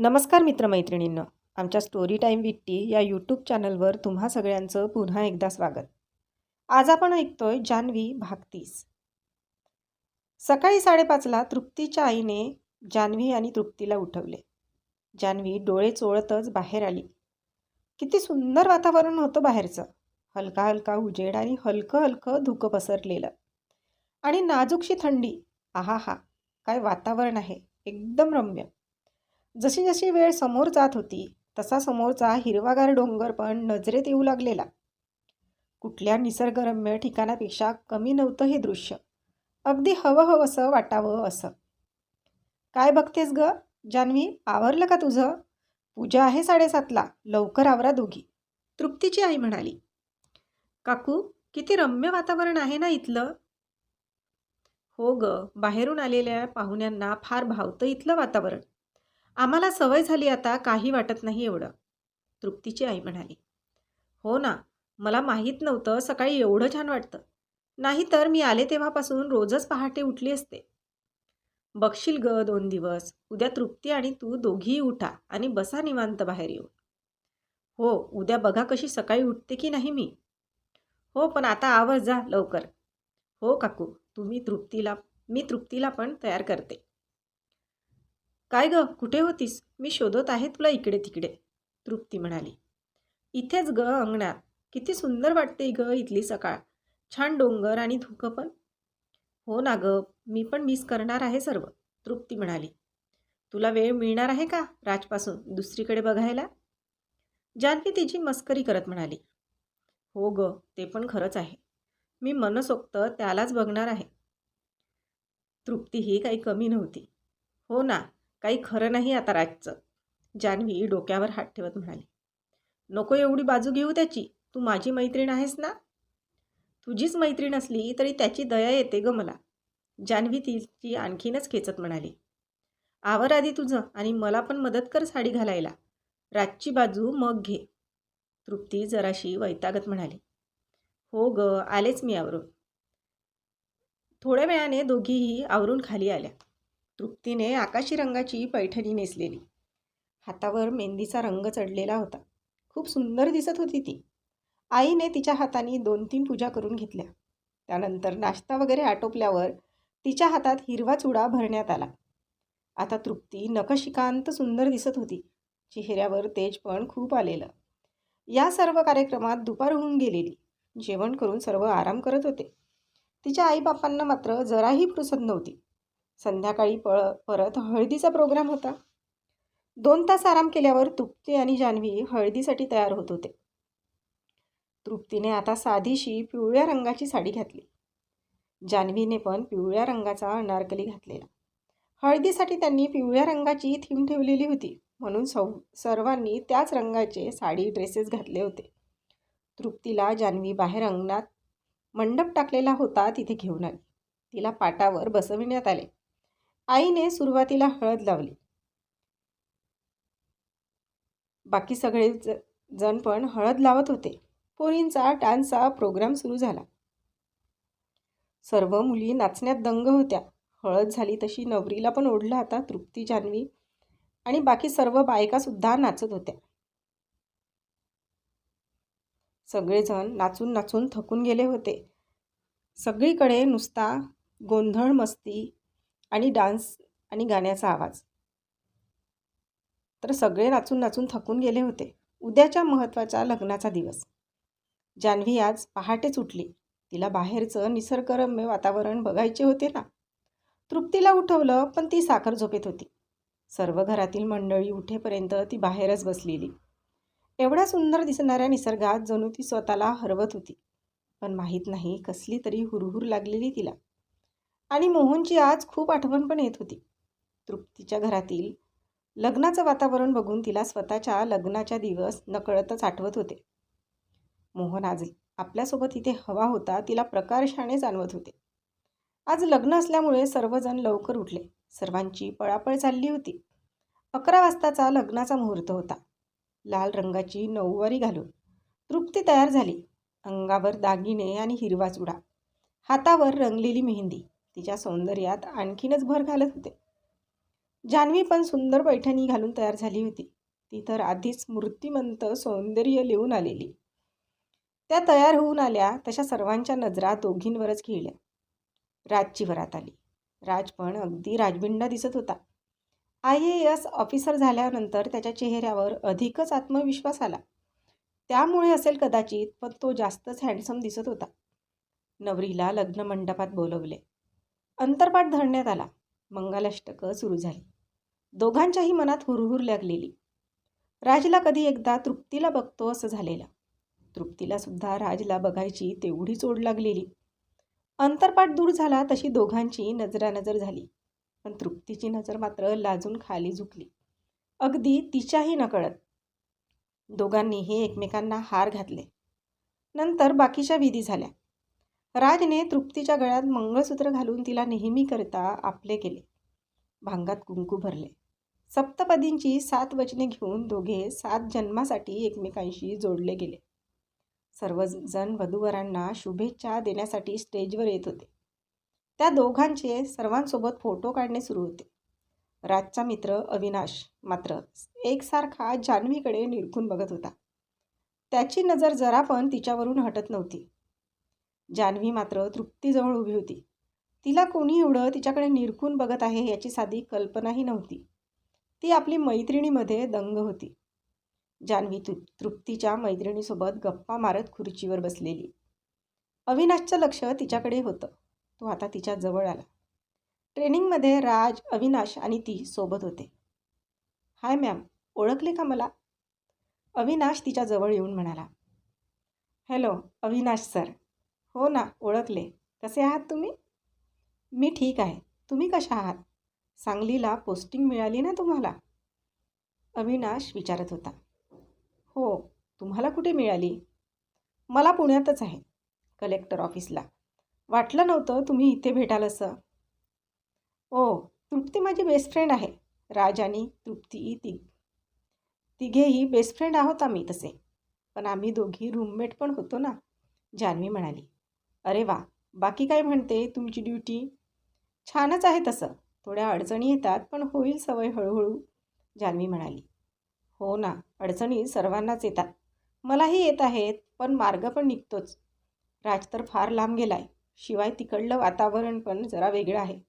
नमस्कार मित्रमैत्रिणींनो. आमच्या story time विट्टी या यूट्यूब चॅनलवर तुम्हा सगळ्यांचं पुन्हा एकदा स्वागत. आज आपण ऐकतोय जान्हवी भाग तीस. सकाळी साडेपाचला तृप्तीच्या आईने जान्हवी आणि तृप्तीला उठवले. जान्हवी डोळे चोळतच बाहेर आली. किती सुंदर वातावरण होतं बाहेरचं. हलका हलका उजेड आणि हलकं हलकं धुकं पसरलेलं. आणि नाजूकशी थंडी. आहा हा काय वातावरण आहे. एकदम रम्य. जशी जशी वेळ समोर जात होती तसा समोरचा हिरवागार डोंगर पण नजरेत येऊ लागलेला. कुठल्या निसर्गरम्य ठिकाणापेक्षा कमी नव्हतं हे दृश्य. अगदी हवं हवंसं वाटावं असं. काय बघतेस ग? जान्हवी आवरलं का तुझं? पूजा आहे साडेसातला लवकर आवरा दोघी तृप्तीची आई म्हणाली. काकू किती रम्य वातावरण आहे ना इथलं? हो ग बाहेरून आलेल्या पाहुण्यांना फार भावतं इथलं वातावरण. आम्हाला सवय झाली आता काही वाटत नाही एवढं. तृप्तीची आई म्हणाली. हो ना मला माहीत नव्हतं सकाळी एवढं छान वाटतं. नाही तर मी आले तेव्हापासून रोजच पहाटे उठली असते. बघशील ग दोन दिवस उद्या तृप्ती आणि तू दोघीही उठा आणि बसा निवांत बाहेर येऊन. हो उद्या बघा कशी सकाळी उठते की नाही मी. हो पण आता आवाज जा लवकर. हो काकू तुम्ही तृप्तीला मी तृप्तीला पण तयार करते. काय ग कुठे होतीस? मी शोधत आहे तुला इकडे तिकडे. तृप्ती म्हणाली. इथेच ग अंगणात. किती सुंदर वाटते ग इथली सकाळ. छान डोंगर आणि धुकं पण. हो ना ग मी पण मिस करणार आहे सर्व. तृप्ती म्हणाली. तुला वेळ मिळणार आहे का राजपासून दुसरीकडे बघायला? जानकी तिची मस्करी करत म्हणाली. हो ग ते पण खरंच आहे. मी मनसोक्त त्यालाच बघणार आहे. तृप्ती ही काही कमी नव्हती. हो ना काही खरं नाही आता राजचं. जान्हवी डोक्यावर हात ठेवत म्हणाली. नको एवढी बाजू घेऊ त्याची. तू माझी मैत्रीण आहेस ना? तुझीच मैत्रीण असली तरी त्याची दया येते ग मला. जान्हवी तिची आणखीनच खेचत म्हणाली. आवर आधी तुझं आणि मला पण मदत कर साडी घालायला. राजची बाजू मग घे. तृप्ती जराशी वैतागत म्हणाली. हो ग आलेच मी आवरून. थोड्या वेळाने दोघीही आवरून खाली आल्या. तृप्तीने आकाशी रंगाची पैठणी नेसलेली. हातावर मेहंदीचा रंग चढलेला होता. खूप सुंदर दिसत होती ती. आईने तिच्या हाताने दोन तीन पूजा करून घेतल्या. त्यानंतर नाश्ता वगैरे आटोपल्यावर तिच्या हातात हिरवा चुडा भरण्यात आला. आता तृप्ती नखशिकांत सुंदर दिसत होती. चेहऱ्यावर तेज पण खूप आलेलं. या सर्व कार्यक्रमात दुपार होऊन गेलेली. जेवण करून सर्व आराम करत होते. तिच्या आईबापांना मात्र जराही फुरसत नव्हती. संध्याकाळी पळ परत हळदीचा प्रोग्राम होता. दोन तास आराम केल्यावर तृप्ती आणि जान्हवी हळदीसाठी तयार होत होते. तृप्तीने आता साधीशी पिवळ्या रंगाची साडी घातली. जान्हवीने पण पिवळ्या रंगाचा अनारकली घातलेला. हळदीसाठी त्यांनी पिवळ्या रंगाची थीम ठेवलेली होती. म्हणून सौ सर्वांनी त्याच रंगाचे साडी ड्रेसेस घातले होते. तृप्तीला जान्हवी बाहेर अंगणात मंडप टाकलेला होता तिथे घेऊन आली. तिला पाटावर बसविण्यात आले. आईने सुरुवातीला हळद लावली. बाकी सगळे ज जण पण हळद लावत होते. पोरींचा डान्सचा प्रोग्राम सुरू झाला. सर्व मुली नाचण्यात दंग होत्या. हळद झाली तशी नवरीला पण ओढला आता तृप्ती जान्हवी आणि बाकी सर्व बायकासुद्धा नाचत होत्या. सगळेजण नाचून नाचून थकून गेले होते. सगळीकडे नुसता गोंधळ मस्ती आणि डान्स आणि गाण्याचा आवाज. तर सगळे नाचून नाचून थकून गेले होते. उद्याच्या महत्त्वाच्या लग्नाचा दिवस. जान्हवी आज पहाटेच उठली. तिला बाहेरचं निसर्गरम्य वातावरण बघायचे होते ना? तृप्तीला उठवलं पण ती साखर झोपेत होती. सर्व घरातील मंडळी उठेपर्यंत ती बाहेरच बसलेली. एवढ्या सुंदर दिसणाऱ्या निसर्गात जणू ती स्वतःला हरवत होती. पण माहीत नाही कसली तरी हुरहुर लागलेली तिला. आणि मोहनची आज खूप आठवण पण येत होती. तृप्तीच्या घरातील लग्नाचं वातावरण बघून तिला स्वतःच्या लग्नाच्या दिवस नकळतच आठवत होते. मोहन आज आपल्यासोबत इथे हवा होता तिला प्रकर्षाने जाणवत होते. आज लग्न असल्यामुळे सर्वजण लवकर उठले. सर्वांची पळापळ चालली होती. अकरा वाजताचा लग्नाचा मुहूर्त होता. लाल रंगाची नऊवारी घालून तृप्ती तयार झाली. अंगावर दागिने आणि हिरवा चुडा हातावर रंगलेली मेहंदी. तिच्या सौंदर्यात आणखीनच भर घालत होते. जान्हवी पण सुंदर पैठणी घालून तयार झाली होती. ती तर आधीच मूर्तिमंत सौंदर्य लिहून आलेली. त्या तयार होऊन आल्या तशा सर्वांच्या नजरा दोघींवरच खेळल्या. राजची वरात आली. राज पण अगदी राजबिंडा दिसत होता. आय ए एस ऑफिसर झाल्यानंतर त्याच्या चेहऱ्यावर अधिकच आत्मविश्वास आला. त्यामुळे असेल कदाचित पण तो जास्तच हँडसम दिसत होता. नवरीला लग्न मंडपात बोलवले. अंतरपाठ धरण्यात आला. मंगलाष्टकं सुरू झाली. दोघांच्याही मनात हुरहुर लागलेली. राजला कधी एकदा तृप्तीला बघतो असं झालेलं. तृप्तीला सुद्धा राजला बघायची तेवढी चोड लागलेली. अंतरपाठ दूर झाला तशी दोघांची नजरानजर झाली. पण तृप्तीची नजर मात्र लाजून खाली झुकली. अगदी तिच्याही नकळत. दोघांनीही एकमेकांना हार घातले. नंतर बाकीच्या विधी झाल्या. राजने तृप्तीच्या गळ्यात मंगळसूत्र घालून तिला नेहमी करता आपले केले. भांगात कुंकू भरले. सप्तपदींची सात वचने घेऊन दोघे सात जन्मासाठी एकमेकांशी जोडले गेले. सर्वजण वधूवरांना शुभेच्छा देण्यासाठी स्टेजवर येत होते. त्या दोघांचे सर्वांसोबत फोटो काढणे सुरू होते. राजचा मित्र अविनाश मात्र एकसारखा जान्हवीकडे निरखून बघत होता. त्याची नजर जरा पण तिच्यावरून हटत नव्हती. जान्हवी मात्र तृप्तीजवळ उभी होती. तिला कोणी एवढं तिच्याकडे निरखून बघत आहे याची साधी कल्पनाही नव्हती. ती आपली मैत्रिणीमध्ये दंग होती. जान्हवी तु तृप्तीच्या मैत्रिणीसोबत गप्पा मारत खुर्चीवर बसलेली. अविनाशचं लक्ष तिच्याकडे होतं. तो आता तिच्या जवळ आला. ट्रेनिंगमध्ये राज अविनाश आणि ती सोबत होते. हाय मॅम ओळखले का मला? अविनाश तिच्या जवळ येऊन म्हणाला. Hello Avinash sir. हो ना ओळखले. कसे आहात तुम्ही? मी ठीक आहे. तुम्ही कशा आहात? सांगलीला पोस्टिंग मिळाली ना तुम्हाला? अविनाश विचारत होता. हो तुम्हाला कुठे मिळाली? मला पुण्यातच आहे कलेक्टर ऑफिसला वाटलं नव्हतं तुम्ही इथे भेटाल असं. ओ तृप्ती माझी बेस्ट फ्रेंड आहे. राज आणि तृप्ती ती तिघेही बेस्ट फ्रेंड आहोत आम्ही तसे. पण आम्ही दोघी रूममेट पण होतो ना जान्हवी म्हणाली. अरे वा बाकी काय म्हणते तुमची ड्युटी? छानच आहे तसं. थोड्या अडचणी येतात पण होईल सवय हळूहळू जान्हवी म्हणाली. हो ना अडचणी सर्वांनाच येतात. मलाही येत आहेत पण मार्ग पण निघतोच. राज तर फार लांब गेलाय. शिवाय तिकडलं वातावरण पण जरा वेगळं आहे.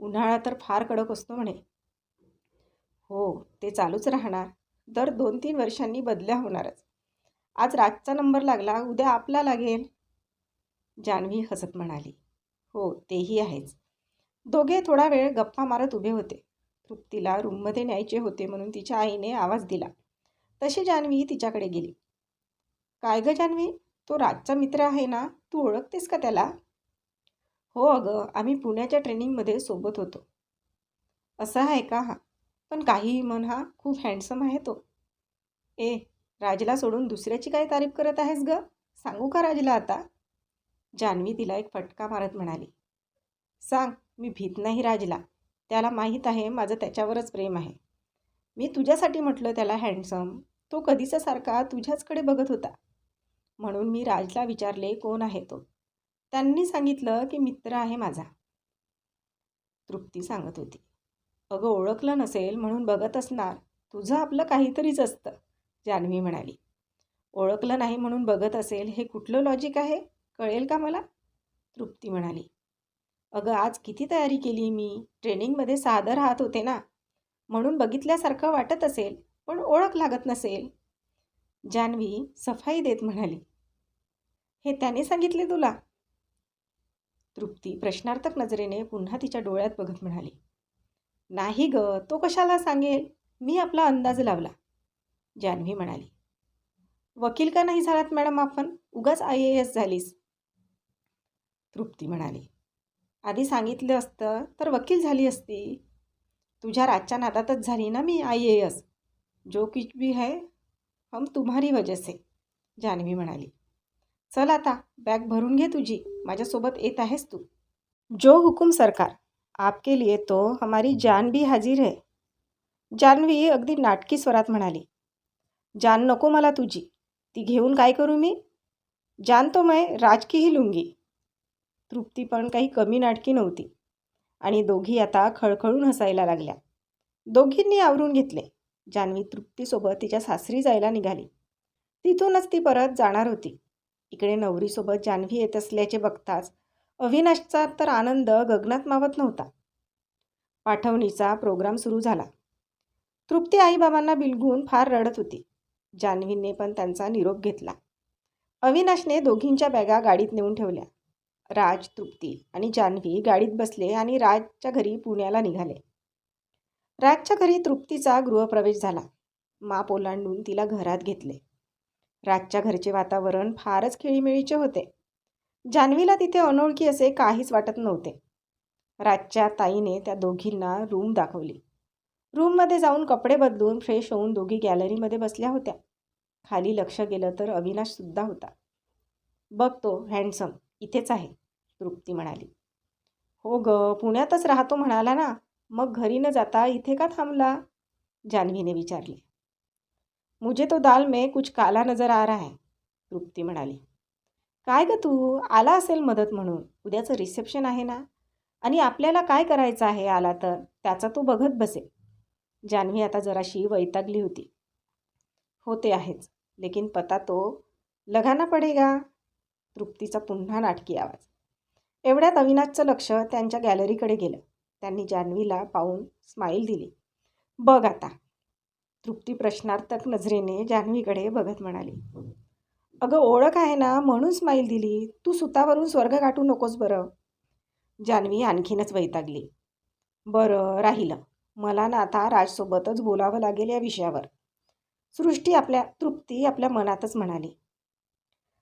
उन्हाळा तर फार कडक असतो म्हणे. हो ते चालूच राहणार. दर दोन तीन वर्षांनी बदल्या होणारच. आज राजचा नंबर लागला उद्या आपला लागेल. जान्हवी हसत म्हणाली. हो तेही आहेच. दोघे थोडा वेळ गप्पा मारत उभे होते. तृप्तीला रूममध्ये न्यायचे होते म्हणून तिच्या आईने आवाज दिला. तशी जान्हवी तिच्याकडे गेली. काय ग जान्हवी तो राजचा मित्र आहे ना? तू ओळखतेस का त्याला? हो अगं आम्ही पुण्याच्या ट्रेनिंगमध्ये सोबत होतो. असं आहे का हा? पण काही म्हण हा खूप हँडसम आहे तो. ए राजला सोडून दुसऱ्याची काय तारीफ करत आहेस ग? सांगू का राजला आता? जान्हवी तिला एक फटका मारत म्हणाली सांग मी भीत नाही राजला. त्याला माहीत आहे माझं त्याच्यावरच प्रेम आहे. मी तुझ्यासाठी म्हटलं त्याला हँडसम तो कधीचा सारखा तुझ्याचकडे बघत होता. म्हणून मी राजला विचारले कोण आहे तो? त्यांनी सांगितलं की मित्र आहे माझा. तृप्ती सांगत होती अगं ओळखलं नसेल म्हणून बघत असणार. तुझं आपलं काहीतरीच असतं जान्हवी म्हणाली. ओळखलं नाही म्हणून बघत असेल हे कुठलं लॉजिक आहे? कळेल का मला? तृप्ती म्हणाली. अगं आज किती तयारी केली मी? ट्रेनिंगमध्ये सादर राहत होते ना? म्हणून बघितल्यासारखं वाटत असेल पण ओळख लागत नसेल. जान्हवी सफाई देत म्हणाली. हे त्याने सांगितले तुला? तृप्ती प्रश्नार्थक नजरेने पुन्हा तिच्या डोळ्यात बघत म्हणाली. नाही ग तो कशाला सांगेल? मी आपला अंदाज लावला. जान्हवी म्हणाली. वकील का नाही झालात मॅडम आपण? उगाच आय ए एस झालीस. तृप्ती म्हणाली. आधी सांगितलं असतं तर वकील झाली असती. तुझ्या राजच्या नादातच झाली ना मी आय ए एस. जो कुछ भी है हम तुम्हारी वजह से जान्हवी म्हणाली. चल आता बॅग भरून घे तुझी माझ्यासोबत येत आहेस तू. जो हुकुम सरकार आपके लिए तो हमारी जान भी हाजीर है. जान्हवी अगदी नाटकी स्वरात म्हणाली. जान नको मला तुझी ती घेऊन काय करू मी? जान तो मैं राज की ही लुंगी. तृप्ती पण काही कमी नाटकी नव्हती. आणि दोघी आता खळखळून हसायला लागल्या. दोघींनी आवरून घेतले. जान्हवी तृप्तीसोबत तिच्या सासरी जायला निघाली. तिथूनच ती परत जाणार होती. इकडे नवरीसोबत जान्हवी येत असल्याचे बघताच अविनाशचा तर आनंद गगनात मावत नव्हता. पाठवणीचा प्रोग्राम सुरू झाला. तृप्ती आईबाबांना बिलगून फार रडत होती. जान्हवीने पण त्यांचा निरोप घेतला. अविनाशने दोघींच्या बॅगा गाडीत नेऊन ठेवल्या. राज तृप्ती आणि जान्हवी गाडीत बसले आणि राजच्या घरी पुण्याला निघाले. राजच्या घरी तृप्तीचा गृहप्रवेश झाला. माप ओलांडून तिला घरात घेतले. राजच्या घरचे वातावरण फारच खेळीमेळीचे होते. जान्हवीला तिथे अनोळखी असे काहीच वाटत नव्हते. राजच्या ताईने त्या दोघींना रूम दाखवली. रूममध्ये जाऊन कपडे बदलून फ्रेश होऊन दोघी गॅलरीमध्ये बसल्या होत्या. खाली लक्ष गेलं तर अविनाशसुद्धा होता. बघ तो हँडसम. इथेच आहे तृप्ती म्हणाली. हो ग पुण्यातच राहतो म्हणाला ना मग घरी न जाता इथे का थांबला? जान्हवीने विचारले. मुझे तो दाल में कुछ काला नजर आ रहा है तृप्ती म्हणाली. काय ग तू आला असेल मदत म्हणून उद्याचं रिसेप्शन आहे ना? आणि आपल्याला काय करायचं आहे आला तर त्याचा तो बघत बसे. जान्हवी आता जराशी वैतागली होती. हो ते आहेच लेकिन पता तो लगाना पडेगा. तृप्तीचा पुन्हा नाटकी आवाज. एवढ्यात अविनाशचं लक्ष त्यांच्या गॅलरीकडे गेलं. त्यांनी जान्हवीला पाहून स्माईल दिली. बघ आता. तृप्ती प्रश्नार्थक नजरेने जान्हवीकडे बघत म्हणाली. अगं ओळख आहे ना म्हणून स्माईल दिली. तू सुतावरून स्वर्ग गाठू नकोस बरं. जान्हवी आणखीनच वैतागली. बरं राहिलं. मला ना आता राजसोबतच बोलावं लागेल या विषयावर. सृष्टी आपल्या तृप्ती आपल्या मनातच म्हणाली.